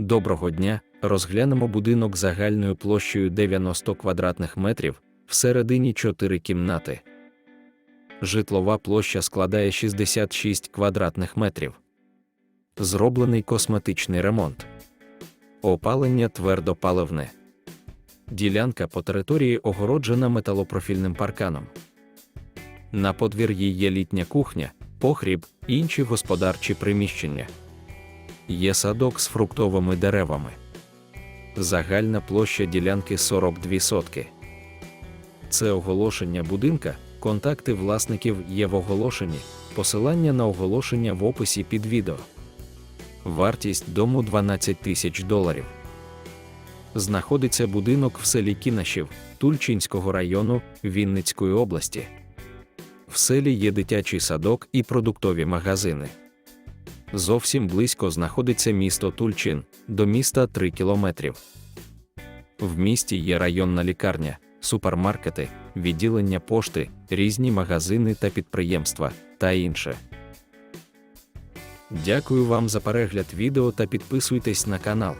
Доброго дня! Розглянемо будинок загальною площею 90 квадратних метрів, всередині 4 кімнати. Житлова площа складає 66 квадратних метрів. Зроблений косметичний ремонт. Опалення твердопаливне. Ділянка по території огороджена металопрофільним парканом. На подвір'ї є літня кухня, похріб, інші господарчі приміщення. Є садок з фруктовими деревами. Загальна площа ділянки 42 сотки. Це оголошення будинка. Контакти власників є в оголошенні, посилання на оголошення в описі під відео. Вартість дому 12 тисяч доларів. Знаходиться будинок в селі Кінашів Тульчинського району Вінницької області. В селі є дитячий садок і продуктові магазини. Зовсім близько знаходиться місто Тульчин, до міста 3 кілометрів. В місті є районна лікарня, супермаркети, відділення пошти, різні магазини та підприємства та інше. Дякую вам за перегляд відео та підписуйтесь на канал.